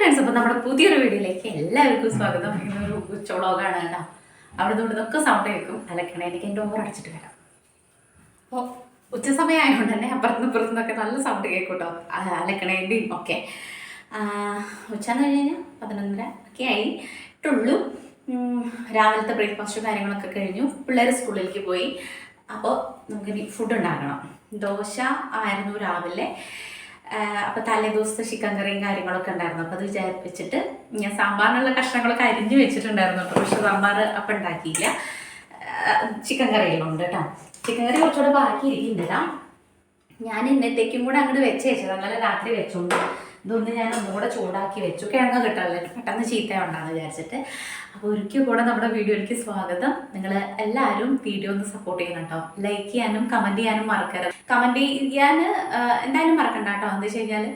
Friends അപ്പം നമ്മുടെ പുതിയൊരു വീഡിയോയിലേക്ക് എല്ലാവർക്കും സ്വാഗതം. ഇന്നൊരു ഉച്ചവളോഗാണ് കേട്ടോ. അവിടെ നിന്ന് ഇതൊക്കെ സൗണ്ട് കേൾക്കും. അലക്കണേ എനിക്ക് എന്റെ ഓവർ അടിച്ചിട്ട് വരാം. അപ്പോൾ ഉച്ച സമയമായതുകൊണ്ട് തന്നെ അപ്പുറത്ത് ഇപ്പുറത്തു നിന്നൊക്കെ നല്ല സൗണ്ട് കേൾക്കും കേട്ടോ അലക്കണേന്റെയും ഒക്കെ ഉച്ച എന്ന് കഴിഞ്ഞ് കഴിഞ്ഞാൽ പതിനൊന്നര ഒക്കെ ആയി. ഇട്ടുള്ളൂ. ഉം, രാവിലത്തെ ബ്രേക്ക്ഫാസ്റ്റും കാര്യങ്ങളൊക്കെ കഴിഞ്ഞു. പിള്ളേർ സ്കൂളിലേക്ക് പോയി. അപ്പോൾ നമുക്കിനി ഫുഡ് ഉണ്ടാക്കണം. ദോശ ആയിരുന്നു രാവിലെ. അപ്പോൾ തലേ ദിവസത്തെ ചിക്കൻ കറിയും കാര്യങ്ങളൊക്കെ ഉണ്ടായിരുന്നു. അപ്പോൾ അത് വിചാരിപ്പിച്ചിട്ട് ഞാൻ സാമ്പാറിനുള്ള കഷ്ണങ്ങളൊക്കെ അരിഞ്ഞു വെച്ചിട്ടുണ്ടായിരുന്നു. കേട്ടോ പക്ഷെ സാമ്പാർ അപ്പം ഉണ്ടാക്കിയില്ല. ചിക്കൻ കറിയിലുണ്ട് കേട്ടോ. ചിക്കൻ കറി കുറച്ചുകൂടെ ബാക്കി ഇരിക്കുന്നില്ല. ഞാൻ ഇന്നത്തേക്കും കൂടെ അങ്ങോട്ട് വെച്ച് വെച്ചത്. അങ്ങനെ രാത്രി വെച്ചോണ്ട്. ഇതൊന്ന് ഞാൻ ഒന്നുകൂടെ ചൂടാക്കി വെച്ചു. കിഴങ്ങ് കിട്ടാറില്ല പെട്ടെന്ന് ചീത്ത ഉണ്ടാന്ന് വിചാരിച്ചിട്ട്. അപ്പോൾ ഒരിക്കൽ കൂടെ നമ്മുടെ വീഡിയോയിലേക്ക് സ്വാഗതം. നിങ്ങൾ എല്ലാവരും വീഡിയോ ഒന്ന് സപ്പോർട്ട് ചെയ്യണം ലൈക്ക് ചെയ്യാനും കമന്റ് ചെയ്യാനും മറക്കരുത്. കമന്റ് ചെയ്യാൻ എന്തായാലും മറക്കണ്ട കേട്ടോ എന്താ വെച്ച് കഴിഞ്ഞാൽ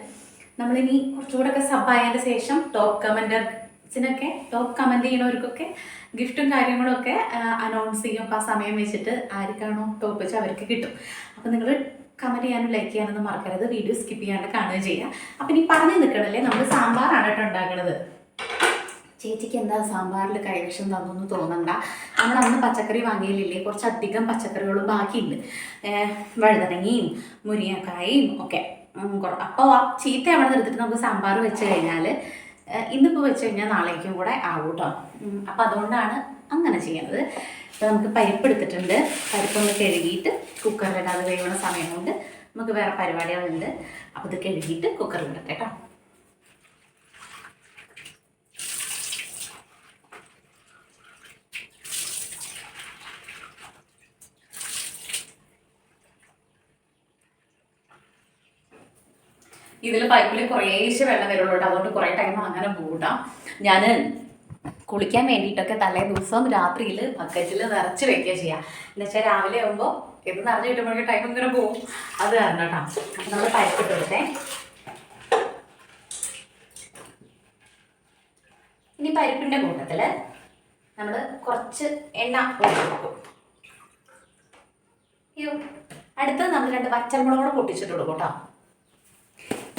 നമ്മളിനി കുറച്ചുകൂടെ ഒക്കെ സബായതിന്റെ ശേഷം ടോപ്പ് കമന്റേഴ്സിനൊക്കെ ടോപ്പ് കമന്റ് ചെയ്യണവർക്കൊക്കെ ഗിഫ്റ്റും കാര്യങ്ങളൊക്കെ അനൗൺസ് ചെയ്യും. അപ്പോൾ ആ സമയം വെച്ചിട്ട് ആർക്കാണോ ടോപ്പ് വെച്ചാൽ അവർക്ക് കിട്ടും. അപ്പോൾ നിങ്ങൾ കമന്റ് ചെയ്യാനും ലൈക്ക് ചെയ്യാനൊന്നും മറക്കരുത്. വീഡിയോ സ്കിപ്പ് ചെയ്യാണ്ട് കാണുകയും ചെയ്യുക അപ്പം ഇനി പറഞ്ഞു നിൽക്കണല്ലേ? നമ്മൾ സാമ്പാറാണ് കേട്ടോ ഉണ്ടാക്കുന്നത് ചേച്ചിക്ക് എന്താ സാമ്പാറിൽ കൈവശം തന്നൊന്നും തോന്നണ്ട. നമ്മൾ അന്ന് പച്ചക്കറി വാങ്ങിയില്ലേ കുറച്ചധികം പച്ചക്കറികൾ ബാക്കിയുണ്ട്. വഴുതനങ്ങയും മുരിങ്ങക്കായും ഒക്കെ. അപ്പോൾ ആ ചീത്ത അവിടെ നിർത്തിട്ട് നമുക്ക് സാമ്പാർ വെച്ച് കഴിഞ്ഞാൽ ഇന്നിപ്പോൾ വെച്ച് കഴിഞ്ഞാൽ നാളേക്കും കൂടെ ആവും കേട്ടോ അപ്പോൾ അതുകൊണ്ടാണ് അങ്ങനെ ചെയ്യുന്നത് അപ്പോൾ നമുക്ക് പരിപ്പ് എടുത്തിട്ടുണ്ട്. പരിപ്പൊന്ന് കഴുകിയിട്ട് കുക്കറിലിടാതെ വേവുന്ന സമയം കൊണ്ട് നമുക്ക് വേറെ പരിപാടികളുണ്ട്. അപ്പോൾ ഇത് കഴുകിയിട്ട് കുക്കറിലിടട്ടെ കേട്ടോ ഇതിൽ പൈപ്പിൽ കുറേശ്ശെ വെള്ളം വരുള്ളൂ കേട്ടോ അതുകൊണ്ട് കുറേ ടൈം അങ്ങനെ പോകട്ടാം ഞാൻ കുളിക്കാൻ വേണ്ടിയിട്ടൊക്കെ തലേ ദിവസം രാത്രിയിൽ ബക്കറ്റിൽ നിറച്ച് വെക്കുക ചെയ്യുക എന്നുവെച്ചാൽ രാവിലെ ആകുമ്പോൾ ഇത് നിറഞ്ഞു കിട്ടുമ്പോഴേക്കും ടൈം ഇങ്ങനെ പോകും. അത് കാരണം കേട്ടോ. അപ്പം നമ്മൾ പരിപ്പിട്ട് കൊടുത്തേ. ഇനി പരിപ്പിന്റെ കൂട്ടത്തിൽ നമ്മൾ കുറച്ച് എണ്ണ കൊടുക്കും. അടുത്തത് നമ്മൾ രണ്ട് പച്ചമുളക് കൂടെ പൊട്ടിച്ചിട്ട് കൊടുക്കും കേട്ടോ.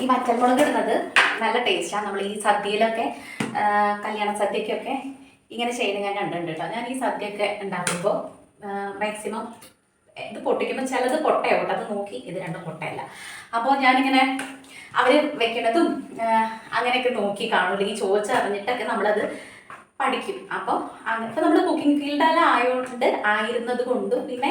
ഈ വറ്റൽമുളക് ഇടുന്നത് നല്ല ടേസ്റ്റാണ് നമ്മൾ ഈ സദ്യയിലൊക്കെ കല്യാണ സദ്യക്കൊക്കെ ഇങ്ങനെ ചെയ്യുന്നത് ഞാൻ കണ്ടിട്ടുണ്ട് കേട്ടോ ഞാൻ ഈ സദ്യയൊക്കെ ഉണ്ടാക്കുമ്പോൾ മാക്സിമം ഇത് പൊട്ടിക്കുമ്പോൾ ചിലത് പൊട്ടയോ? അത് നോക്കി ഇത് രണ്ടും പൊട്ടയല്ല. അപ്പോൾ ഞാനിങ്ങനെ അവർ വെക്കണതും അങ്ങനെയൊക്കെ നോക്കി കാണുമല്ലോ ഈ ചോദിച്ചറിഞ്ഞിട്ടൊക്കെ നമ്മളത് പഠിക്കും. അപ്പോൾ അങ്ങനത്തെ നമ്മൾ കുക്കിംഗ് ഫീൽഡെല്ലാം ആയതുകൊണ്ട് ആയിരുന്നത് കൊണ്ടും പിന്നെ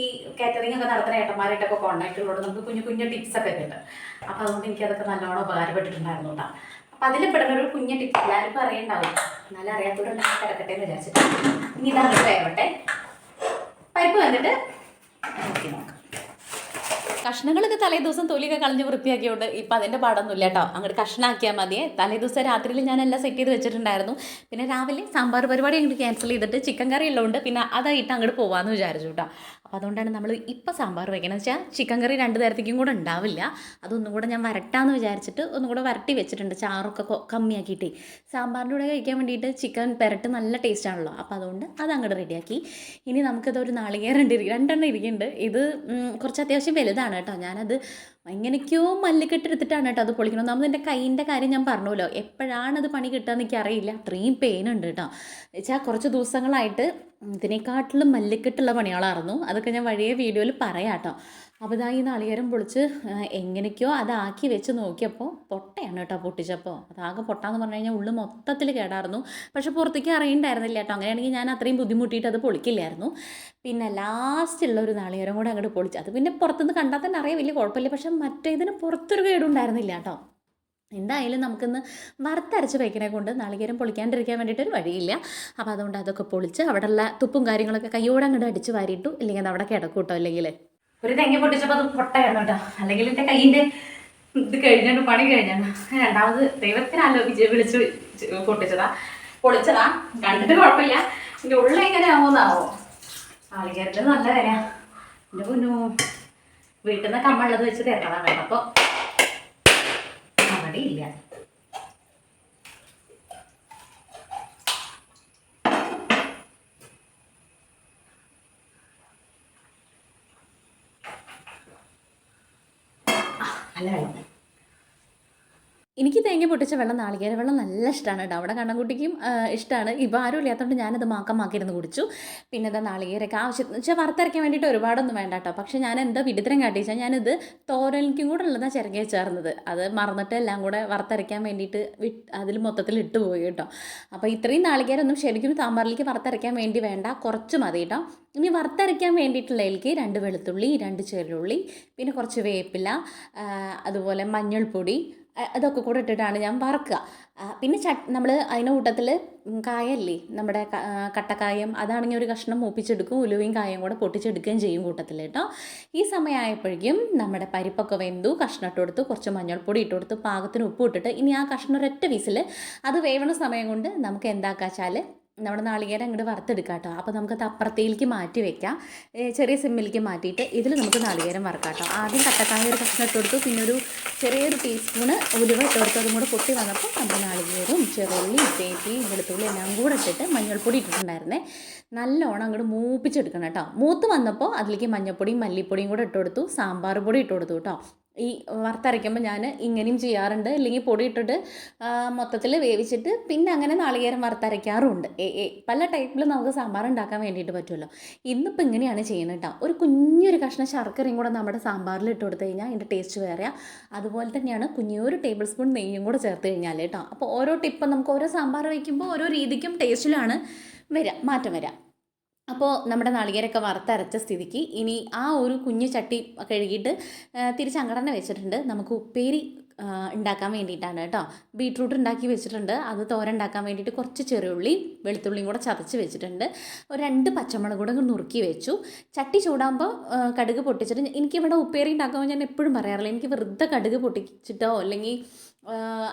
ഈ കാറ്ററിംഗ് ഒക്കെ നടത്തുന്ന ഏട്ടന്മാരായിട്ടൊക്കെ കോണ്ടാക്ട് ഉള്ളതുകൊണ്ട് നമുക്ക് കുഞ്ഞു കുഞ്ഞു ടിപ്സ് ഒക്കെ കിട്ടും. അപ്പോൾ അതുകൊണ്ട് എനിക്ക് എനിക്കതൊക്കെ നല്ലോണം ഉപകാരപ്പെട്ടിട്ടുണ്ടായിരുന്നു കേട്ടോ അപ്പോൾ അതിൽ പെടുന്ന ഒരു കുഞ്ഞു ടിപ്പ് എല്ലാവർക്കും അറിയണ്ടാവും എന്നാലും അറിയാത്തതുകൊണ്ട് കിടക്കട്ടെ എന്ന് വിചാരിച്ചിട്ട്. ഇനി ഇതാണ് വേവട്ടെ. പൈപ്പ് വന്നിട്ട് നോക്കി നോക്കാം. കഷ്ണങ്ങളൊക്കെ തലേ ദിവസം തൊലിയൊക്കെ കളഞ്ഞ് വൃത്തിയാക്കിയോണ്ട് ഇപ്പം അതിന്റെ പാടൊന്നുമില്ല കേട്ടോ അങ്ങോട്ട് കഷ്ണാക്കിയാൽ മതിയെ. തലേ ദിവസം രാത്രിയിൽ ഞാൻ എല്ലാം സെറ്റ് ചെയ്ത് വെച്ചിട്ടുണ്ടായിരുന്നു. പിന്നെ രാവിലെ സാമ്പാർ പരിപാടി അങ്ങോട്ട് ക്യാൻസൽ ചെയ്തിട്ട് ചിക്കൻ കറി ഉള്ളതുകൊണ്ട് പിന്നെ അതായിട്ട് അങ്ങോട്ട് പോകാമെന്ന് വിചാരിച്ചു കേട്ടോ അപ്പോൾ അതുകൊണ്ടാണ് നമ്മൾ ഇപ്പോൾ സാമ്പാർ വയ്ക്കുന്നത് വെച്ചാൽ ചിക്കൻ കറി രണ്ട് നേരത്തേക്കും കൂടെ ഉണ്ടാവില്ല. അതൊന്നും കൂടെ ഞാൻ വരട്ടാന്ന് വിചാരിച്ചിട്ട് ഒന്നും കൂടെ വരട്ടി വെച്ചിട്ടുണ്ട്. ചാറൊക്കെ കമ്മിയാക്കിയിട്ട്. സാമ്പാറിന്റെ കൂടെ കഴിക്കാൻ വേണ്ടിയിട്ട് ചിക്കൻ പെരട്ട് നല്ല ടേസ്റ്റ് ആണല്ലോ. അപ്പോൾ അതുകൊണ്ട് അത് അങ്ങോട്ട് റെഡിയാക്കി ഇനി നമുക്കത് ഒരു നാളികേരം രണ്ട് രണ്ടെണ്ണം ഇരിക്കുന്നുണ്ട്. ഇത് കുറച്ച് അത്യാവശ്യം വലുതാണ് കേട്ടോ. ഞാനത് എങ്ങനെയൊക്കെയോ മല്ലിക്കെട്ടെടുത്തിട്ടാണ് കേട്ടോ അത് പൊളിക്കണം ഒന്നാമത് എന്റെ കൈയിന്റെ കാര്യം ഞാൻ പറഞ്ഞല്ലോ. എപ്പോഴാണ് അത് പണി കിട്ടുക എനിക്ക് അറിയില്ല. അത്രയും പെയിൻ ഉണ്ട് കേട്ടോ. വെച്ചാൽ കുറച്ച് ദിവസങ്ങളായിട്ട് ഇതിനെക്കാട്ടിലും മല്ലിക്കെട്ടുള്ള പണികളായിരുന്നു. അതൊക്കെ ഞാൻ വഴിയെ വീഡിയോയിൽ പറയാം കേട്ടോ. അപ്പോൾ ഇതാ ഈ നാളികേരം പൊളിച്ച് എങ്ങനെയൊക്കെയോ അതാക്കി വെച്ച് നോക്കിയപ്പോൾ പൊട്ടയാണ് കേട്ടോ പൊട്ടിച്ചപ്പോൾ അതാകെ പൊട്ടാന്ന് പറഞ്ഞു കഴിഞ്ഞാൽ ഉള്ളു മൊത്തത്തിൽ കേടായിരുന്നു പക്ഷെ പുറത്തേക്ക് അറിയണ്ടായിരുന്നില്ല കേട്ടോ. അങ്ങനെയാണെങ്കിൽ ഞാൻ അത്രയും ബുദ്ധിമുട്ടിയിട്ട് അത് പൊളിക്കില്ലായിരുന്നു. പിന്നെ ലാസ്റ്റുള്ള ഒരു നാളികേരം കൂടെ അങ്ങോട്ട് പൊളിച്ച്. അത് പിന്നെ പുറത്തുനിന്ന് കണ്ടാൽ തന്നെ അറിയാം വലിയ കുഴപ്പമില്ല. പക്ഷെ മറ്റേതിന് പുറത്തൊരു കേടുണ്ടായിരുന്നില്ല കേട്ടോ. എന്തായാലും നമുക്കിന്ന് വറുത്തരച്ച് വയ്ക്കണേ കൊണ്ട് നാളികേരം പൊളിക്കാണ്ടിരിക്കാൻ വേണ്ടിയിട്ടൊരു വഴിയില്ല. അപ്പോൾ അതുകൊണ്ട് അതൊക്കെ പൊളിച്ച് അവിടെയുള്ള തുപ്പും കാര്യങ്ങളൊക്കെ കയ്യോടെ അങ്ങോട്ട് അടിച്ച് വാരിയിട്ടു ഇല്ലെങ്കിൽ അത് അവിടെ കിടക്കൂട്ടോ കേട്ടോ അല്ലെങ്കിൽ ഒരു തെങ്ങി പൊട്ടിച്ചപ്പോൾ അത് പൊട്ടായിരുന്നു കേട്ടോ. അല്ലെങ്കിൽ എന്റെ കയ്യിന്റെ ഇത് കഴിഞ്ഞിട്ട് പണി കഴിഞ്ഞാണ്. രണ്ടാമത് ദൈവത്തിന് ആലോചിച്ച് വിളിച്ച് പൊട്ടിച്ചതാ. പൊളിച്ചതാ. കണ്ടിട്ട് കുഴപ്പമില്ല. എന്റെ ഉള്ള എങ്ങനെ ആവുമെന്നാവോ ആളികേരത്തിൽ നല്ല വില. എന്റെ പൊന്നു വീട്ടിൽ നിന്ന് കമ്മുള്ളത് വെച്ച് തരണതാണ് കേട്ടോ അപ്പോൾ അവിടെ ഇല്ല ആ, നല്ല വെള്ളം എനിക്ക് തേങ്ങ പൊട്ടിച്ച വെള്ളം നാളികേര വെള്ളം നല്ല ഇഷ്ടമാണ് കേട്ടോ. അവിടെ കണ്ണൻകുട്ടിക്കും ഇഷ്ടമാണ് ഇപ്പോൾ ആരും ഇല്ലാത്തതുകൊണ്ട് ഞാനത് മാക്കമാക്കിയിരുന്ന് കുടിച്ചു. പിന്നെ എന്താ നാളികേരൊക്കെ ആവശ്യത്തിന് വെച്ചാൽ വറുത്തരയ്ക്കാൻ വേണ്ടിയിട്ട് ഒരുപാടൊന്നും വേണ്ട കേട്ടോ. പക്ഷേ ഞാൻ എന്താ വിടുത്തരം കാട്ടിച്ചാൽ ഞാനിത് തോരനിക്കും കൂടെ ഉള്ളതാണ് ചിരകി ചേർന്നത് അത് മറന്നിട്ട് എല്ലാം കൂടെ വറുത്തരയ്ക്കാൻ വേണ്ടിയിട്ട് വിട്ട് അതിൽ മൊത്തത്തിൽ ഇട്ട് പോയി കേട്ടോ. അപ്പോൾ ഇത്രയും നാളികേരൊന്നും ശരിക്കും സാമ്പാറിലേക്ക് വറുത്തരയ്ക്കാൻ വേണ്ടി വേണ്ട. കുറച്ച് മതി കേട്ടോ. ഇനി വറുത്തരയ്ക്കാൻ വേണ്ടിയിട്ടുള്ളതിലേക്ക് രണ്ട് വെളുത്തുള്ളി രണ്ട് ചെറുള്ളി പിന്നെ കുറച്ച് വേപ്പില അതുപോലെ മഞ്ഞൾപ്പൊടി അതൊക്കെ കൂടെ ഇട്ടിട്ടാണ് ഞാൻ വറക്കുക. പിന്നെ ചട് നമ്മൾ അതിന്റെ കൂട്ടത്തിൽ കായല്ലേ നമ്മുടെ കട്ടക്കായം അതാണെങ്കിൽ ഒരു കഷ്ണം മൂപ്പിച്ചെടുക്കും ഉലുവയും കായം കൂടെ പൊട്ടിച്ചെടുക്കുകയും ചെയ്യും കൂട്ടത്തിൽ കേട്ടോ. ഈ സമയമായപ്പോഴേക്കും നമ്മുടെ പരിപ്പൊക്കെ വെന്തു കഷ്ണം ഇട്ട് കുറച്ച് മഞ്ഞൾപ്പൊടി ഇട്ട് കൊടുത്തു പാകത്തിന് ഉപ്പ് ഇട്ടിട്ട് ഇനി ആ കഷ്ണം ഒരൊറ്റ വിസിൽ അത് വേവണ സമയം കൊണ്ട് നമുക്ക് എന്താക്കാച്ചാൽ നമ്മുടെ നാളികേരം അങ്ങോട്ട് വറുത്തെടുക്കാം കേട്ടോ അപ്പോൾ നമുക്കത് അപ്പുറത്തേക്ക് മാറ്റി വെക്കാം. ചെറിയ സിമ്മിലേക്ക് മാറ്റിയിട്ട് ഇതിൽ നമുക്ക് നാളികേരം വറക്കാം കേട്ടോ ആദ്യം കട്ടക്കായ ഒരു കഷ്ണം ഇട്ട് കൊടുത്തു. പിന്നെ ഒരു ചെറിയൊരു ടീസ്പൂണ് ഉലുവ ഇട്ട് അതും കൂടെ പൊട്ടി വന്നപ്പോൾ നമ്മുടെ നാളികേരവും ചെറുള്ളി തേറ്റി വെളുത്തുള്ളി എല്ലാം കൂടെ ഇട്ടിട്ട് മഞ്ഞൾപ്പൊടി ഇട്ടിട്ടുണ്ടായിരുന്നേ. നല്ലോണം അങ്ങോട്ട് മൂപ്പിച്ചെടുക്കണം കേട്ടോ. മൂത്ത് വന്നപ്പോൾ അതിലേക്ക് മഞ്ഞൾപ്പൊടിയും മല്ലിപ്പൊടിയും കൂടെ ഇട്ട് കൊടുത്തു. സാമ്പാർ പൊടി ഇട്ട് കൊടുത്തു കേട്ടോ. ഈ വറുത്തരയ്ക്കുമ്പോൾ ഞാൻ ഇങ്ങനെയും ചെയ്യാറുണ്ട്. അല്ലെങ്കിൽ പൊടി ഇട്ടിട്ട് മൊത്തത്തിൽ വേവിച്ചിട്ട് പിന്നെ അങ്ങനെ നാളികേരം വറുത്തരയ്ക്കാറുമുണ്ട് പല ടൈപ്പിൽ നമുക്ക് സാമ്പാർ ഉണ്ടാക്കാൻ വേണ്ടിയിട്ട് പറ്റുമല്ലോ. ഇന്നിപ്പോൾ ഇങ്ങനെയാണ് ചെയ്യുന്നത് കേട്ടോ ഒരു കുഞ്ഞൊരു കഷ്ണം ശർക്കരയും കൂടെ നമ്മുടെ സാമ്പാറിൽ ഇട്ട് കൊടുത്തു കഴിഞ്ഞാൽ അതിന്റെ ടേസ്റ്റ് വേറെ അതുപോലെ തന്നെയാണ് കുഞ്ഞൊരു ടേബിൾ സ്പൂൺ നെയ്യും കൂടെ ചേർത്ത് കഴിഞ്ഞാൽ കേട്ടോ അപ്പോൾ ഓരോ ടിപ്പ് നമുക്ക് ഓരോ സാമ്പാർ വയ്ക്കുമ്പോൾ ഓരോ രീതിക്കും ടേസ്റ്റിലാണ് വരിക മാറ്റം വരിക അപ്പോൾ നമ്മുടെ നാളികേരൊക്കെ വറുത്തരച്ച സ്ഥിതിക്ക് ഇനി ആ ഒരു കുഞ്ഞു ചട്ടി കഴുകിയിട്ട് തിരിച്ച് അങ്ങടന്നെ വെച്ചിട്ടുണ്ട്. നമുക്ക് ഉപ്പേരി ഉണ്ടാക്കാൻ വേണ്ടിയിട്ടാണ് കേട്ടോ. ബീട്രൂട്ട് ഉണ്ടാക്കി വെച്ചിട്ടുണ്ട്. അത് തോര ഉണ്ടാക്കാൻ വേണ്ടിയിട്ട് കുറച്ച് ചെറിയുള്ളി വെളുത്തുള്ളിയും കൂടെ ചതച്ച് വെച്ചിട്ടുണ്ട്. ഒരു രണ്ട് പച്ചമുളക് കൂടെ നുറുക്കി വെച്ചു. ചട്ടി ചൂടാകുമ്പോൾ കടുക് പൊട്ടിച്ചിട്ട് എനിക്കിവിടെ ഉപ്പേരി ഉണ്ടാക്കുമ്പോൾ ഞാൻ എപ്പോഴും പറയാറില്ല. എനിക്ക് വെറുതെ കടുക് പൊട്ടിച്ചിട്ടോ അല്ലെങ്കിൽ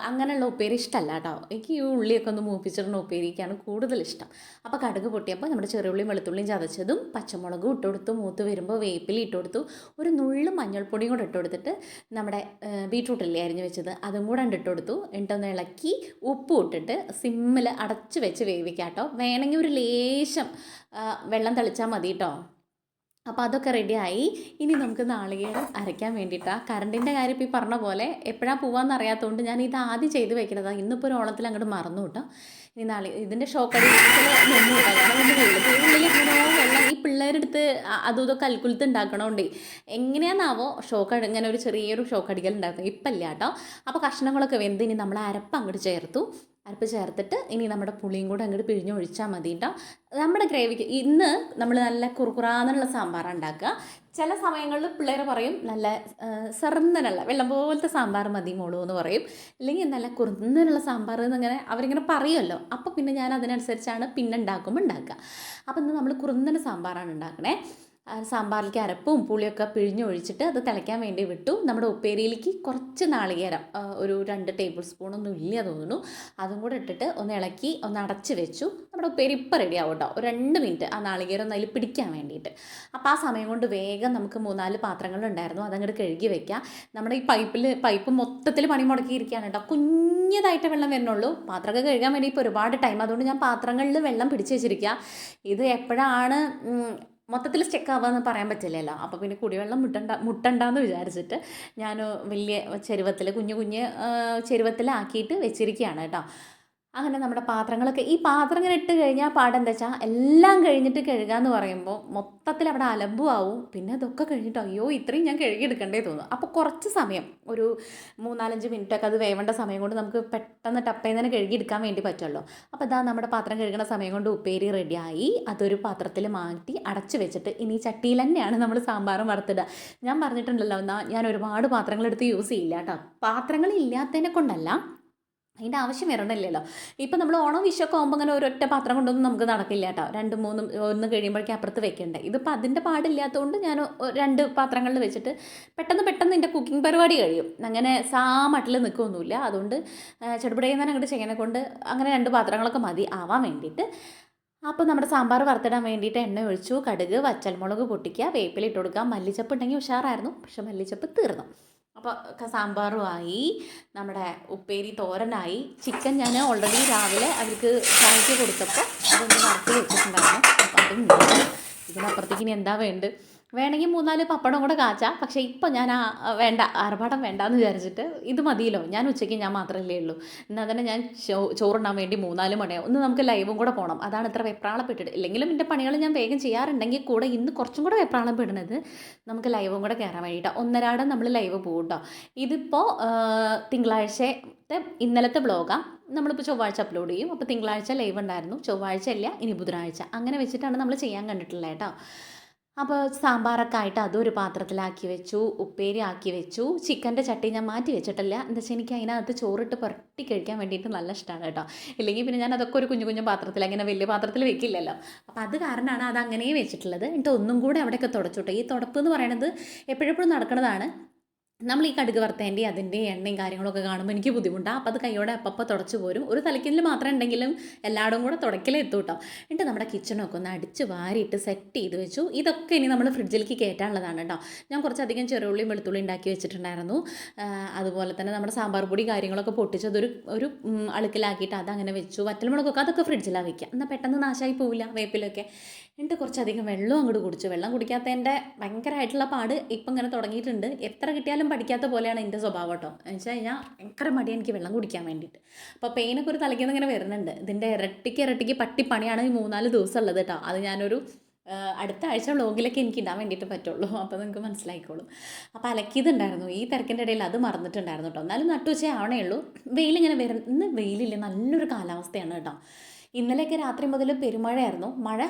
അങ്ങനെയുള്ള ഉപ്പേരി ഇഷ്ടമല്ല കേട്ടോ എനിക്ക് ഈ ഉള്ളിയൊക്കെ ഒന്ന് മൂപ്പിച്ചിടുന്ന ഉപ്പേരിക്കാണ് കൂടുതൽ ഇഷ്ടം. അപ്പോൾ കടുക് പൊട്ടിയപ്പോൾ നമ്മുടെ ചെറിയുള്ളിയും വെളുത്തുള്ളിയും ചതച്ചതും പച്ചമുളകും ഇട്ട് കൊടുത്തു മൂത്ത് വരുമ്പോൾ വേപ്പില ഇട്ട് കൊടുത്തു ഒരു നുള്ളു മഞ്ഞൾപ്പൊടിയും കൂടെ ഇട്ട് കൊടുത്തിട്ട് നമ്മുടെ ബീട്രൂട്ടില്ലേ അരിഞ്ഞ് വെച്ചത് അതും കൂടെ ഇട്ട് കൊടുത്തു. എന്നിട്ടൊന്ന് ഇളക്കി ഉപ്പ് ഇട്ടിട്ട് സിമ്മിൽ അടച്ച് വെച്ച് വേവിക്കാം കേട്ടോ വേണമെങ്കിൽ ഒരു ലേശം വെള്ളം തളിച്ചാൽ മതി കേട്ടോ അപ്പോൾ അതൊക്കെ റെഡിയായി ഇനി നമുക്ക് നാളികേരം അരയ്ക്കാൻ വേണ്ടിയിട്ടാണ് കറണ്ടിന്റെ കാര്യം ഇപ്പോൾ പറഞ്ഞ പോലെ എപ്പോഴാണ് പോവാന്ന് അറിയാത്തതുകൊണ്ട് ഞാൻ ഇത് ആദ്യം ചെയ്ത് വെക്കുന്നതാണ് ഇന്നിപ്പോൾ ഒരു ഓണത്തിൽ അങ്ങോട്ട് മറന്നു കേട്ടോ. ഇനി നാളെ ഇതിന്റെ ഷോക്കടി ഉള്ളിൽ ഉള്ളിൽ വെള്ളം ഈ പിള്ളേരെടുത്ത് അതും ഇതൊക്കെ കൽക്കുലത്ത് ഉണ്ടാക്കണോണ്ടേ എങ്ങനെയാണെന്നാവോ ഷോക്ക് ഇങ്ങനെ ഒരു ചെറിയൊരു ഷോക്ക് അടിക്കൽ ഉണ്ടായിരുന്നു. ഇപ്പം ഇല്ല കേട്ടോ അപ്പോൾ കഷ്ണങ്ങളൊക്കെ വെന്ത് ഇനി നമ്മൾ അരപ്പ് അങ്ങോട്ട് ചേർത്തു. അരപ്പ് ചേർത്തിട്ട് ഇനി നമ്മുടെ പുളിയും കൂടെ അങ്ങോട്ട് പിഴിഞ്ഞൊഴിച്ചാൽ മതി കേട്ടോ നമ്മുടെ ഗ്രേവിക്ക് ഇന്ന് നമ്മൾ നല്ല കുറുകുറാന്നുള്ള സാമ്പാറാണ് ഉണ്ടാക്കുക. ചില സമയങ്ങളിൽ പിള്ളേർ പറയും നല്ല സെറുന്നനുള്ള വെള്ളം പോലത്തെ സാമ്പാർ മതി മോളൂ എന്ന് പറയും. അല്ലെങ്കിൽ നല്ല കുറുന്നനുള്ള സാമ്പാർ എന്നിങ്ങനെ അവരിങ്ങനെ പറയുമല്ലോ. അപ്പോൾ പിന്നെ ഞാൻ അതിനനുസരിച്ചാണ് പിന്നെ ഉണ്ടാക്കുമ്പോൾ ഉണ്ടാക്കുക അപ്പം നമ്മൾ കുറുന്നന സാമ്പാറാണ് ഉണ്ടാക്കണേ. സാമ്പാറിലേക്ക് അരപ്പും പുളിയൊക്കെ പിഴിഞ്ഞൊഴിച്ചിട്ട് അത് തിളയ്ക്കാൻ വേണ്ടി വിട്ടു. നമ്മുടെ ഉപ്പേരിയിലേക്ക് കുറച്ച് നാളികേരം ഒരു രണ്ട് ടേബിൾ സ്പൂണൊന്നും ഇല്ല തോന്നുന്നു അതും കൂടെ ഇട്ടിട്ട് ഒന്ന് ഇളക്കി ഒന്ന് അടച്ച് വെച്ചു. നമ്മുടെ ഉപ്പേരി ഇപ്പം റെഡി ആവും കേട്ടോ. ഒരു രണ്ട് മിനിറ്റ് ആ നാളികേരം ഒന്ന് അതിൽ പിടിക്കാൻ വേണ്ടിയിട്ട്. അപ്പോൾ ആ സമയം കൊണ്ട് വേഗം നമുക്ക് മൂന്നാൽ പാത്രങ്ങളുണ്ടായിരുന്നു അതങ്ങോട്ട് കഴുകി വെക്കാം. നമ്മുടെ ഈ പൈപ്പിൽ പൈപ്പ് മൊത്തത്തിൽ പണി മുടക്കിയിരിക്കുകയാണ് കേട്ടോ. കുഞ്ഞതായിട്ട് വെള്ളം വരുന്നുള്ളൂ. പാത്രമൊക്കെ കഴുകാൻ വേണ്ടി ഇപ്പോൾ ഒരുപാട് ടൈം അതുകൊണ്ട് ഞാൻ പാത്രങ്ങളിൽ വെള്ളം പിടിച്ച് വെച്ചിരിക്കുക. ഇത് എപ്പോഴാണ് മൊത്തത്തിൽ സ്റ്റെക്ക് ആവാന്ന് പറയാൻ പറ്റില്ലല്ലോ. അപ്പോൾ പിന്നെ കുടിവെള്ളം മുട്ടണ്ട മുട്ടണ്ടെന്ന് വിചാരിച്ചിട്ട് ഞാൻ വലിയ ചെരുവത്തിൽ കുഞ്ഞു കുഞ്ഞ് ചെരുവത്തിലാക്കിയിട്ട് വെച്ചിരിക്കുകയാണ് കേട്ടോ. അങ്ങനെ നമ്മുടെ പാത്രങ്ങളൊക്കെ ഈ പാത്രം ഇങ്ങനെ ഇട്ട് കഴിഞ്ഞാൽ പാടെന്താ വെച്ചാൽ എല്ലാം കഴിഞ്ഞിട്ട് കഴുകാന്ന് പറയുമ്പോൾ മൊത്തത്തിൽ അവിടെ അലമ്പും ആവും പിന്നെ അതൊക്കെ കഴിഞ്ഞിട്ട് അയ്യോ ഇത്രയും ഞാൻ കഴുകിയെടുക്കണ്ടേ തോന്നും അപ്പോൾ കുറച്ച് സമയം ഒരു മൂന്നാലഞ്ച് മിനിറ്റൊക്കെ അത് വേവേണ്ട സമയം കൊണ്ട് നമുക്ക് പെട്ടെന്ന് ടപ്പയിൽ തന്നെ കഴുകിയെടുക്കാൻ വേണ്ടി പറ്റുമല്ലോ. അപ്പോൾ ഇതാ നമ്മുടെ പാത്രം കഴുകണ സമയം കൊണ്ട് ഉപ്പേരി റെഡിയായി. അതൊരു പാത്രത്തിൽ മാറ്റി അടച്ചു വെച്ചിട്ട് ഇനി ചട്ടിയിൽ തന്നെയാണ് നമ്മൾ സാമ്പാറും വറുത്തിടുക. ഞാൻ പറഞ്ഞിട്ടുണ്ടല്ലോ എന്നാൽ ഞാൻ ഒരുപാട് പാത്രങ്ങളെടുത്ത് യൂസ് ചെയ്യില്ല കേട്ടോ. പാത്രങ്ങൾ ഇല്ലാത്തതിനെ കൊണ്ടല്ല അതിന്റെ ആവശ്യം വരണില്ലല്ലോ ഇപ്പം നമ്മൾ ഓണം വിഷമൊക്കെ ആകുമ്പോൾ അങ്ങനെ ഒരൊറ്റ പാത്രം കൊണ്ടൊന്നും നമുക്ക് നടക്കില്ല കേട്ടോ. രണ്ട് മൂന്നും ഒന്ന് കഴിയുമ്പോഴേക്കും അപ്പുറത്ത് വെക്കണ്ടേ. ഇതിപ്പോൾ അതിന്റെ പാടില്ലാത്തതുകൊണ്ട് ഞാൻ രണ്ട് പാത്രങ്ങളിൽ വെച്ചിട്ട് പെട്ടെന്ന് പെട്ടെന്ന് എന്റെ കുക്കിംഗ് പരിപാടി കഴിയും. അങ്ങനെ സാ മട്ടിൽ നിൽക്കുകയൊന്നുമില്ല അതുകൊണ്ട് ചെടുപടയിൽ നിന്ന് അങ്ങോട്ട് ചെയ്യണെ കൊണ്ട് അങ്ങനെ രണ്ട് പാത്രങ്ങളൊക്കെ മതി ആവാൻ വേണ്ടിയിട്ട്. അപ്പോൾ നമ്മുടെ സാമ്പാർ വറുത്തിടാൻ വേണ്ടിയിട്ട് എണ്ണ ഒഴിച്ചു കടുക് വച്ചൽമുളക് പൊട്ടിക്കുക വേപ്പിലിട്ട് കൊടുക്കുക. മല്ലിച്ചപ്പ് ഉണ്ടെങ്കിൽ ഉഷാറായിരുന്നു. പക്ഷെ മല്ലിച്ചപ്പ് തീർന്നു. അപ്പോൾ സാമ്പാറുമായി നമ്മുടെ ഉപ്പേരി തോരനായി ചിക്കൻ ഞാൻ ഓൾറെഡി രാവിലെ അവർക്ക് ചായക്ക് കൊടുത്തപ്പോൾ അതൊന്ന് വറുത്ത് വെച്ചിട്ടുണ്ടായിരുന്നു. അപ്പോൾ അതും ഇതിനപ്പുറത്തേക്ക് ഇനി എന്താ വേണ്ടത്? വേണമെങ്കിൽ മൂന്നാൽ പപ്പടം കൂടെ കാച്ചാം. പക്ഷേ ഇപ്പം ഞാൻ ആ വേണ്ട ആർഭാടം വേണ്ടാന്ന് വിചാരിച്ചിട്ട് ഇത് മതിയല്ലോ. ഞാൻ ഉച്ചയ്ക്ക് ഞാൻ മാത്രമല്ലേ ഉള്ളൂ. എന്നാൽ തന്നെ ഞാൻ ചോറുണ്ടാൻ വേണ്ടി മൂന്നാൽ മണിയാവും. ഒന്ന് നമുക്ക് ലൈവും കൂടെ പോകണം അതാണ് ഇത്ര വെപ്രാളപ്പെട്ടിട്ട് ഇല്ലെങ്കിലും എന്റെ പണികൾ ഞാൻ വേഗം ചെയ്യാറുണ്ടെങ്കിൽ കൂടെ ഇന്ന് കുറച്ചും കൂടെ വെപ്രാളം പെടുന്നത് നമുക്ക് ലൈവും കൂടെ കയറാൻ വേണ്ടിയിട്ടാണ് ഒന്നരാടം നമ്മൾ ലൈവ് പോകും കേട്ടോ ഇതിപ്പോൾ തിങ്കളാഴ്ചത്തെ ഇന്നലത്തെ ബ്ലോഗാണ് നമ്മളിപ്പോൾ ചൊവ്വാഴ്ച അപ്ലോഡ് ചെയ്യും. അപ്പോൾ തിങ്കളാഴ്ച ലൈവ് ഉണ്ടായിരുന്നു. ചൊവ്വാഴ്ച അല്ല ഇനി ബുധനാഴ്ച. അങ്ങനെ വെച്ചിട്ടാണ് നമ്മൾ ചെയ്യാൻ കണ്ടിട്ടുള്ളത് കേട്ടോ അപ്പോൾ സാമ്പാറൊക്കെ ആയിട്ട് അതൊരു പാത്രത്തിലാക്കി വെച്ചു ഉപ്പേരി ആക്കി വെച്ചു. ചിക്കന്റെ ചട്ടി ഞാൻ മാറ്റി വെച്ചിട്ടില്ല. എന്താ വെച്ചാൽ എനിക്ക് അതിനകത്ത് ചോറിട്ട് പുരട്ടി കഴിക്കാൻ വേണ്ടിയിട്ട് നല്ല ഇഷ്ടമാണ് കേട്ടോ. ഇല്ലെങ്കിൽ പിന്നെ ഞാൻ അതൊക്കെ ഒരു കുഞ്ഞു കുഞ്ഞു പാത്രത്തിൽ അങ്ങനെ വലിയ പാത്രത്തിൽ വെക്കില്ലല്ലോ. അപ്പോൾ അത് കാരണമാണ് അത് അങ്ങനെ വെച്ചിട്ടുള്ളത്. എന്നിട്ട് ഒന്നും കൂടെ അവിടെയൊക്കെ തുടച്ചു കേട്ടോ. ഈ തുടപ്പ് എന്ന് പറയുന്നത് എപ്പോഴെപ്പോഴും നടക്കുന്നതാണ് നമ്മൾ ഈ കടുക് വറുത്തതിന്റെ അതിന്റെ എണ്ണയും കാര്യങ്ങളൊക്കെ കാണുമ്പോൾ എനിക്ക് ബുദ്ധിമുട്ടാണ് അപ്പോൾ അത് കൈയോടെ അപ്പപ്പോൾ തുടച്ച് പോരും. ഒരു തലക്കിൽ മാത്രം ഉണ്ടെങ്കിലും എല്ലായിടും കൂടെ തുടക്കലേ കേട്ടോ എന്നിട്ട് നമ്മുടെ കിച്ചണൊക്കെ ഒന്ന് അടിച്ച് വാരിയിട്ട് സെറ്റ് ചെയ്ത് വെച്ചു. ഇതൊക്കെ ഇനി നമ്മൾ ഫ്രിഡ്ജിലേക്ക് കയറ്റാനുള്ളതാണ് കേട്ടോ. ഞാൻ കുറച്ചധികം ചെറുള്ളിയും വെളുത്തുള്ളി ഉണ്ടാക്കി വെച്ചിട്ടുണ്ടായിരുന്നു. അതുപോലെ തന്നെ നമ്മുടെ സാമ്പാർ പൊടി കാര്യങ്ങളൊക്കെ പൊട്ടിച്ച് ഒരു ഉം, അളുക്കിലാക്കിയിട്ട് അതങ്ങനെ വെച്ചു. വറ്റൽമുളകൊക്കെ അതൊക്കെ ഫ്രിഡ്ജിലാണ് വയ്ക്കുക എന്നാൽ പെട്ടെന്ന് നാശമായി പോവില്ല വേപ്പിലൊക്കെ. എന്നിട്ട് കുറച്ചധികം വെള്ളം അങ്ങോട്ട് കുടിച്ചു. വെള്ളം കുടിക്കാത്തതിന്റെ ഭയങ്കരമായിട്ടുള്ള പാട് ഇപ്പം ഇങ്ങനെ തുടങ്ങിയിട്ടുണ്ട്. എത്ര കിട്ടിയാലും പഠിക്കാത്ത പോലെയാണ് എന്റെ സ്വഭാവം കേട്ടോ എന്ന് വെച്ച് കഴിഞ്ഞാൽ ഭയങ്കര മടി എനിക്ക് വെള്ളം കുടിക്കാൻ വേണ്ടിയിട്ട് അപ്പോൾ പെയിനൊക്കെ ഒരു തലയ്ക്ക് ഇങ്ങനെ വരുന്നുണ്ട്. ഇതിന്റെ ഇരട്ടിക്ക് ഇരട്ടിക്ക് പട്ടിപ്പണിയാണ് ഈ മൂന്നാൽ ദിവസം ഉള്ളത് കേട്ടോ അത് ഞാനൊരു അടുത്ത ആഴ്ച വ്ളോഗിലൊക്കെ എനിക്ക് ഇടാൻ വേണ്ടിയിട്ട് പറ്റുള്ളൂ. അപ്പോൾ നിങ്ങൾക്ക് മനസ്സിലായിക്കോളും. അപ്പോൾ അലക്കിയതുണ്ടായിരുന്നു. ഈ തിരക്കിന്റെ ഇടയിൽ അത് മറന്നിട്ടുണ്ടായിരുന്നു കേട്ടോ എന്നാലും നട്ടുവച്ചേ ആവണേ ഉള്ളൂ. വെയിലിങ്ങനെ വരുന്ന ഇന്ന് വെയിലില്ല. നല്ലൊരു കാലാവസ്ഥയാണ് കേട്ടോ ഇന്നലെയൊക്കെ രാത്രി മുതൽ പെരുമഴയായിരുന്നു. മഴ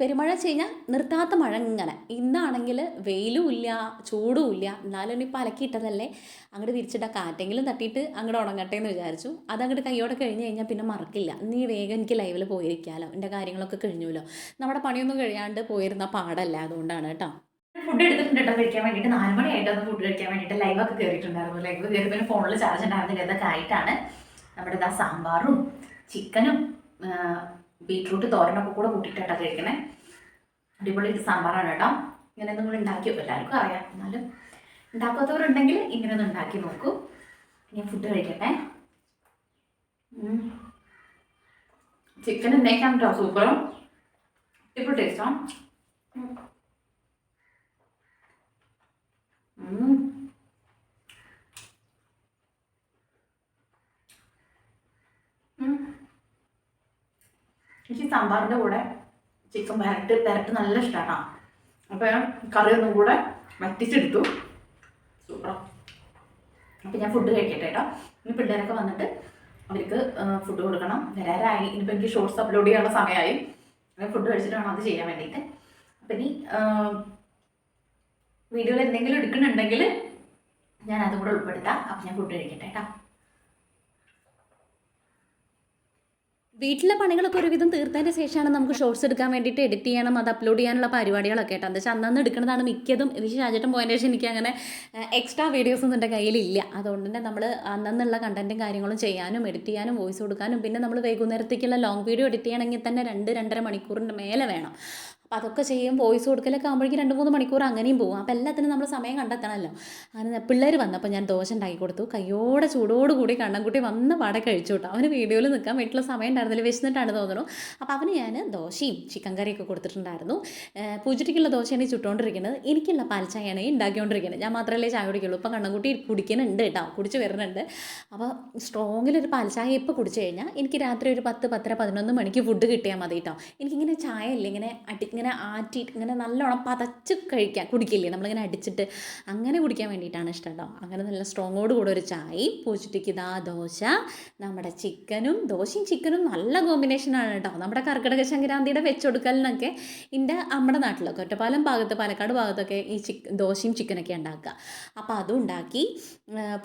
പെരുമഴ കഴിഞ്ഞാൽ നിർത്താത്ത മഴ ഇങ്ങനെ ഇന്നാണെങ്കിൽ വെയിലും ഇല്ല ചൂടും ഇല്ല എന്നാലും ഇനിയിപ്പോൾ അലക്കിയിട്ടതല്ലേ അങ്ങോട്ട് വിരിച്ചിട്ട കാറ്റെങ്കിലും തട്ടിയിട്ട് അങ്ങോട്ട് ഉണങ്ങട്ടെ എന്ന് വിചാരിച്ചു. അതങ്ങോട്ട് കൈയോടെ കഴിഞ്ഞ് കഴിഞ്ഞാൽ പിന്നെ മറക്കില്ല. നീ വേഗം എനിക്ക് ലൈവിൽ പോയിരിക്കാമല്ലോ എന്റെ കാര്യങ്ങളൊക്കെ കഴിഞ്ഞുമല്ലോ നമ്മുടെ പണിയൊന്നും കഴിയാണ്ട് പോയിരുന്ന പാടല്ല അതുകൊണ്ടാണ് കേട്ടോ. ഫുഡ് എടുത്തിട്ടുണ്ട് കേട്ടോ. കഴിക്കാൻ വേണ്ടിയിട്ട് നാല് മണിയായിട്ടൊന്ന് ഫുഡ് കഴിക്കാൻ വേണ്ടിയിട്ട് ലൈവൊക്കെ കയറിയിട്ടുണ്ടായിരുന്നു ലൈവ് കയറി പിന്നെ ഫോണിൽ ചാർജ് ഉണ്ടായിരുന്നില്ല. ഇതൊക്കെ ആയിട്ടാണ് നമ്മുടെ ഇതാ സാമ്പാറും ചിക്കനും ബീട്രൂട്ട് തോരനൊക്കെ കൂടെ കൂട്ടിയിട്ടാണ് കഴിക്കണേ. അടിപൊളി സാമ്പാറാണ് കേട്ടോ. ഇങ്ങനെ നിങ്ങൾ ഉണ്ടാക്കി വെക്കും എല്ലാവർക്കും അറിയാം. എന്നാലും ഉണ്ടാക്കാത്തവരുണ്ടെങ്കിൽ ഇങ്ങനെ ഒന്ന് ഉണ്ടാക്കി നോക്കൂ. ഞാൻ ഫുഡ് കഴിക്കട്ടെ. ചിക്കൻ ഉണ്ടാക്കാം കേട്ടോ സൂപ്പറും ഇപ്പോൾ ടേസ്റ്റാ എനിക്ക് സാമ്പാറിന്റെ കൂടെ ചിക്കൻ വരട്ട് വരട്ട് നല്ല ഇഷ്ടമാണ് അപ്പോൾ ഞാൻ കറി ഒന്നും കൂടെ വറ്റിച്ചെടുത്തു. സൂപ്പർ അപ്പോൾ ഞാൻ ഫുഡ് കഴിക്കട്ടെ കേട്ടോ ഇനി പിള്ളേരൊക്കെ വന്നിട്ട് അവർക്ക് ഫുഡ് കൊടുക്കണം. വരാറായി. ഇനിയിപ്പോൾ എനിക്ക് ഷോർട്സ് അപ്ലോഡ് ചെയ്യാനുള്ള സമയമായി ഫുഡ് കഴിച്ചിട്ട് വേണം അത് ചെയ്യാൻ വേണ്ടിയിട്ട്. അപ്പം ഇനി വീഡിയോയിൽ എന്തെങ്കിലും എടുക്കുന്നുണ്ടെങ്കിൽ ഞാൻ അതും കൂടെ ഉൾപ്പെടുത്താം. അപ്പം ഞാൻ ഫുഡ് കഴിക്കട്ടെ കേട്ടോ വീട്ടിലെ പണികളൊക്കെ ഒരുവിധം തീർത്തതിന്റെ ശേഷമാണ് നമുക്ക് ഷോർട്സ് എടുക്കാൻ വേണ്ടിയിട്ട് എഡിറ്റ് ചെയ്യണം അത് അപ്ലോഡ് ചെയ്യാനുള്ള പരിപാടികളൊക്കെ കേട്ടോ എന്താ വെച്ചാൽ അന്നന്ന് എടുക്കുന്നതാണ് മിക്കതും. ഷാജേട്ടൻ പോയതിന് ശേഷം എനിക്ക് അങ്ങനെ എക്സ്ട്രാ വീഡിയോസ് ഒന്നും എന്റെ കയ്യിലില്ല. അതുകൊണ്ട് തന്നെ നമ്മൾ അന്നന്നുള്ള കണ്ടന്റും കാര്യങ്ങളും ചെയ്യാനും എഡിറ്റ് ചെയ്യാനും വോയിസ് കൊടുക്കാനും പിന്നെ നമ്മൾ വൈകുന്നേരത്തേക്കുള്ള ലോങ് വീഡിയോ എഡിറ്റ് ചെയ്യണമെങ്കിൽ തന്നെ രണ്ട് രണ്ടര മണിക്കൂറിന്റെ മേലെ വേണം. അപ്പോൾ അതൊക്കെ ചെയ്യും വോയിസ് കൊടുക്കലൊക്കെ ആകുമ്പോഴേക്കും രണ്ട് മൂന്ന് മണിക്കൂർ അങ്ങനെയും പോകും. അപ്പോൾ എല്ലാത്തിനും നമ്മൾ സമയം കണ്ടെത്തണമല്ലോ. അങ്ങനെ പിള്ളേർ വന്നപ്പോൾ ഞാൻ ദോശ ഉണ്ടാക്കി കൊടുത്തു. കയ്യോടെ ചൂടോടുകൂടി കണ്ണൻകുട്ടി വന്ന പാടെ കഴിച്ചു കേട്ടോ. അവന് വീഡിയോയിൽ നിൽക്കാൻ വീട്ടിലെ സമയം ഉണ്ടായിരുന്നില്ല. വിശന്നിട്ടാണ് തോന്നുന്നു അപ്പോൾ അവന് ഞാൻ ദോശയും ചിക്കൻ കറിയൊക്കെ കൊടുത്തിട്ടുണ്ടായിരുന്നു. പൂജയ്ക്കുള്ള ദോശയാണ് ചുട്ടുകൊണ്ടിരിക്കുന്നത് എനിക്കുള്ള പാൽച്ചായയാണ് ഉണ്ടാക്കിക്കൊണ്ടിരിക്കുന്നത് ഞാൻ മാത്രമല്ലേ ചായ കുടിക്കുള്ളൂ. ഇപ്പോൾ കണ്ണൻകുട്ടി കുടിക്കുന്നുണ്ട് കേട്ടോ. കുടിച്ച് വരുന്നുണ്ട്. അപ്പോൾ സ്ട്രോങ്ങിലൊരു പാൽച്ചായ ഇപ്പോൾ കുടിച്ചു കഴിഞ്ഞാൽ എനിക്ക് രാത്രി ഒരു പത്ത് പത്തര പതിനൊന്ന് മണിക്ക് ഫുഡ് കിട്ടിയാൽ മതി കേട്ടോ. എനിക്കിങ്ങനെ ചായ ഇല്ല. ഇങ്ങനെ അടി ഇങ്ങനെ ആറ്റിയിട്ട് ഇങ്ങനെ നല്ലോണം പതച്ച് കഴിക്കാൻ കുടിക്കില്ലേ? നമ്മളിങ്ങനെ അടിച്ചിട്ട് അങ്ങനെ കുടിക്കാൻ വേണ്ടിയിട്ടാണ് ഇഷ്ടം കേട്ടോ. അങ്ങനെ നല്ല സ്ട്രോങ്ങോട് കൂടെ ഒരു ചായ പൂച്ചിട്ടിക്ക് ഇതാ ദോശ നമ്മുടെ ചിക്കനും ദോശയും ചിക്കനും നല്ല കോമ്പിനേഷനാണ് കേട്ടോ. നമ്മുടെ കർക്കിടക സംക്രാന്തിയുടെ വെച്ചുകൊടുക്കലിനൊക്കെ എന്റെ നമ്മുടെ നാട്ടിലൊക്കെ ഒറ്റപ്പാലം ഭാഗത്ത് പാലക്കാട് ഭാഗത്തൊക്കെ ഈ ചിക്ക് ദോശയും ചിക്കനൊക്കെ ഉണ്ടാക്കുക. അപ്പോൾ അതും ഉണ്ടാക്കി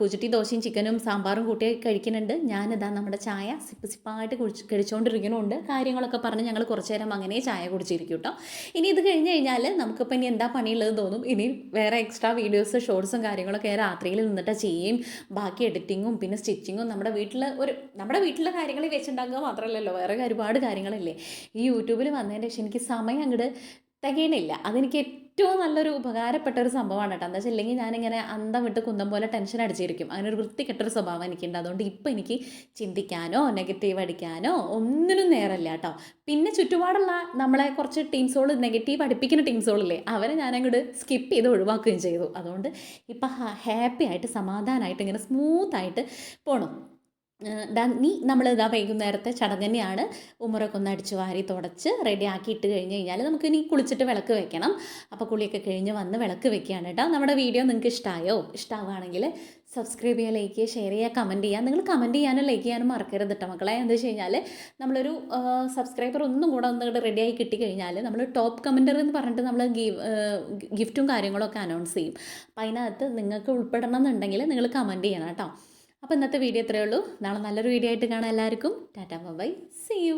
പൂച്ചിട്ടി ദോശയും ചിക്കനും സാമ്പാറും കൂട്ടി കഴിക്കുന്നുണ്ട്. ഞാനിതാ നമ്മുടെ ചായ സിപ്പ് സിപ്പായിട്ട് കുടിച്ച് കഴിച്ചുകൊണ്ടിരിക്കുന്നുണ്ട് കാര്യങ്ങളൊക്കെ പറഞ്ഞ് ഞങ്ങൾ കുറച്ച് നേരം അങ്ങനെ ചായ കുടിച്ചിരിക്കും കേട്ടോ. ഇനി ഇത് കഴിഞ്ഞ് കഴിഞ്ഞാൽ നമുക്കിപ്പോൾ ഇനി എന്താ പണിയുള്ളത് തോന്നും. ഇനി വേറെ എക്സ്ട്രാ വീഡിയോസ് ഷോർട്സും കാര്യങ്ങളൊക്കെ രാത്രിയിൽ നിന്നിട്ട് ചെയ്യും. ബാക്കി എഡിറ്റിങ്ങും പിന്നെ സ്റ്റിച്ചിങ്ങും നമ്മുടെ വീട്ടിൽ ഒരു നമ്മുടെ വീട്ടിലെ കാര്യങ്ങൾ വെച്ചുണ്ടാക്കുക മാത്രമല്ലല്ലോ. വേറെ ഒരുപാട് കാര്യങ്ങളല്ലേ. ഈ യൂട്യൂബിൽ വന്നതിന്റെ ശേഷം എനിക്ക് സമയം അങ്ങോട്ട് തികയണില്ല. അതെനിക്ക് ഏറ്റവും നല്ലൊരു ഉപകാരപ്പെട്ട ഒരു സംഭവമാണ് കേട്ടോ. എന്താ വെച്ചാൽ ഇല്ലെങ്കിൽ ഞാനിങ്ങനെ അന്തം വിട്ട് കുന്തം പോലെ ടെൻഷൻ അടിച്ചിരിക്കും. അങ്ങനെ ഒരു വൃത്തികെട്ടൊരു സ്വഭാവം എനിക്കുണ്ട്. അതുകൊണ്ട് ഇപ്പം എനിക്ക് ചിന്തിക്കാനോ നെഗറ്റീവ് അടിക്കാനോ ഒന്നിനും നേരമില്ല കേട്ടോ. പിന്നെ ചുറ്റുപാടുള്ള നമ്മളെ കുറച്ച് ടീംസുകൾ നെഗറ്റീവ് അടിപ്പിക്കുന്ന ടീംസുകളില്ലേ അവരെ ഞാനങ്ങോട്ട് സ്കിപ്പ് ചെയ്ത് ഒഴിവാക്കുകയും ചെയ്തു. അതുകൊണ്ട് ഇപ്പം ഹാപ്പി ആയിട്ട് സമാധാനമായിട്ട് ഇങ്ങനെ സ്മൂത്തായിട്ട് പോകണം നീ നമ്മൾ ഇതാ വൈകുന്നേരത്തെ ചടങ്ങ് തന്നെയാണ് ഉമ്മറൊക്കെ ഒന്ന് അടിച്ചു വാരി തുടച്ച് റെഡി ആക്കി ഇട്ട് കഴിഞ്ഞ് കഴിഞ്ഞാൽ നമുക്ക് ഇനി കുളിച്ചിട്ട് വിളക്ക് വെക്കണം. അപ്പോൾ കുളിയൊക്കെ കഴിഞ്ഞ് വന്ന് വിളക്ക് വെക്കുകയാണ് കേട്ടോ നമ്മുടെ വീഡിയോ നിങ്ങൾക്ക് ഇഷ്ടമായോ ഇഷ്ടമാവുകയാണെങ്കിൽ സബ്സ്ക്രൈബ് ചെയ്യുക ലൈക്ക് ചെയ്യുക ഷെയർ ചെയ്യുക കമന്റ് ചെയ്യുക നിങ്ങൾ കമന്റ് ചെയ്യാനും ലൈക്ക് ചെയ്യാനും മറക്കരുത് കേട്ടോ മക്കളെ. എന്താ വെച്ച് കഴിഞ്ഞാൽ നമ്മളൊരു സബ്സ്ക്രൈബർ ഒന്നും കൂടെ ഒന്ന് റെഡി ആയി കിട്ടിക്കഴിഞ്ഞാൽ നമ്മൾ ടോപ്പ് കമന്റർ എന്ന് പറഞ്ഞിട്ട് നമ്മൾ ഗിഫ്റ്റും കാര്യങ്ങളൊക്കെ അനൗൺസ് ചെയ്യും. അപ്പോൾ അതിനകത്ത് നിങ്ങൾക്ക് ഉൾപ്പെടണം എന്നുണ്ടെങ്കിൽ നിങ്ങൾ കമന്റ് ചെയ്യണം കേട്ടോ അപ്പോൾ ഇന്നത്തെ വീഡിയോ ഇത്രയേ ഉള്ളൂ. നാളെ നല്ലൊരു വീഡിയോ ആയിട്ട് കാണാം എല്ലാവർക്കും. Tata bye C U